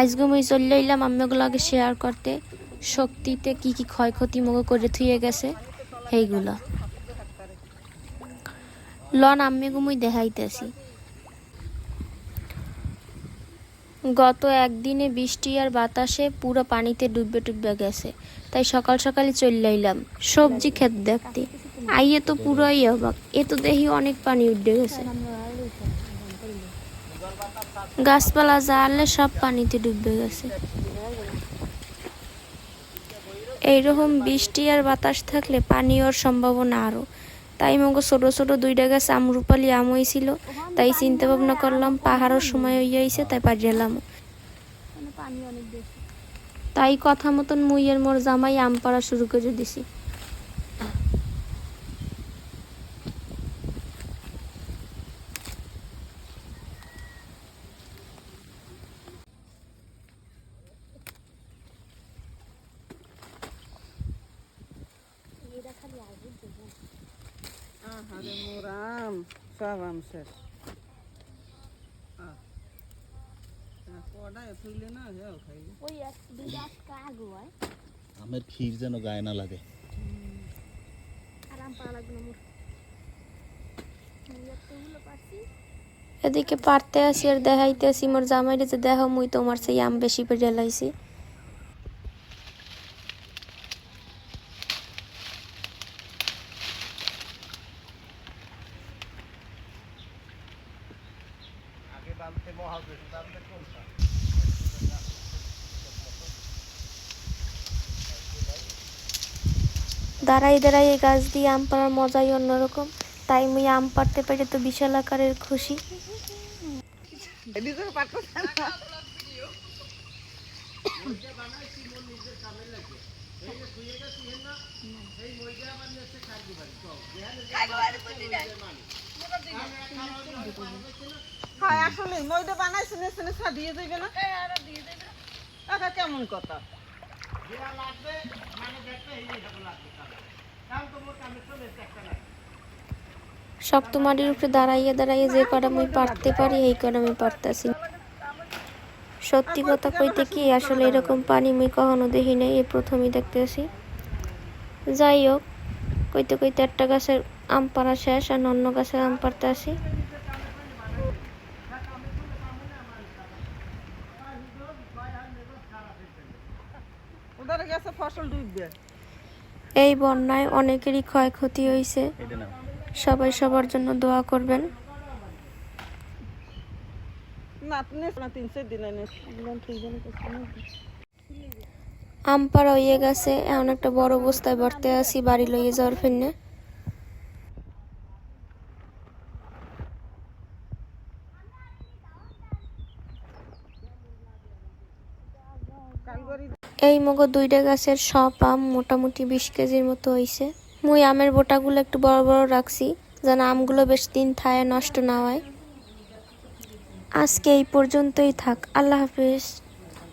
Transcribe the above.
আজকে মুই চলে এলাম আমিগুলোকে শেয়ার করতে। শক্তিতে কি কি ক্ষয়ক্ষতি মগ করে থুয়ে গেছে, সেইগুলো। লন আম্মিগু মুই দেখাইতেছি। গত একদিনে বৃষ্টি আর বাতাসে পুরো পানিতে ডুববে ডুববে গেছে, তাই সকাল সকালে চলে এলাম সবজি ক্ষেত দেখতে। আইয়ে তো পুরোই অবাক, এ তো দেখি অনেক পানি উঠে গেছে। গাছপালা জানলে সব পানিতে ডুববে গেছে। এইরকম বৃষ্টি আর বাতাস থাকলে পানি হওয়ার সম্ভাবনা আরও তাই মগো ছোট ছোট দুইটা গাছ আমরুপালি আম হয়েছিল তাই চিন্তা ভাবনা করলাম পাহাড়ের সময় আইছে, তাই পাড়ি এলাম। তাই কথা মতন মুইয়ের মোর জামাই আম পাড়া শুরু করে দিছি আহারে মোর আম সব আম শেষ আহ। আহ, কড়ায় থইলে না হেও খাইবে ওই এক দুইটা কাগু হয় আমের ক্ষীর যেন গায়ে না লাগে আরাম পাওয়া লাগবে না এদিকে পারতে আসি আর দেখাইতে আসি মোর জামাইরে যে দেখো মুই তোমার সেই আম বেশি পেটে লাইছি দাঁড়াই দাঁড়াই, এই গাছ দিয়ে আম পাড়ার মজাই অন্যরকম। তাই মুই আম পাড়তে পেরে তো বিশাল আকারের খুশি। হয় আসলে ময়দা বানাইছে না শুনে দিয়ে যাইবে না। টাকা কেমন কথা? শক্ত মাটির উপরে দাঁড়াইয়া দাঁড়াইয়া যে কটা আমি পারতে পারি এই কটা আমি পারতাছি। সত্যি কথা কইতে কি আসলে এরকম পানি আমি কখনো দেখি নাই এই প্রথমই দেখতেছি। যাই হোক কইতে কইতে একটা গাছের আম পাড়া শেষ আর অন্য গাছের আম পাড়তে আসি ওদের গেছে ফসল ডুববে এই বন্যায় অনেকেরই ক্ষয়ক্ষতি হয়েছে। সবাই সবার জন্য দোয়া করবেন। আমপাড়া হয়ে গেছে এমন একটা বড় অবস্থায় ভরতে আছি বাড়ি লইয়ে যাওয়ার ফিরনে। এই মগো দুইটা গাছের সব আম মোটামুটি বিশ কেজির মতো হইছে। মুই আমের বোটাগুলো একটু বড় বড় রাখছি, যেন আমগুলো বেশ দিন থায় নষ্ট না হয়। আজকে এই পর্যন্তই থাক, আল্লাহ হাফিজ।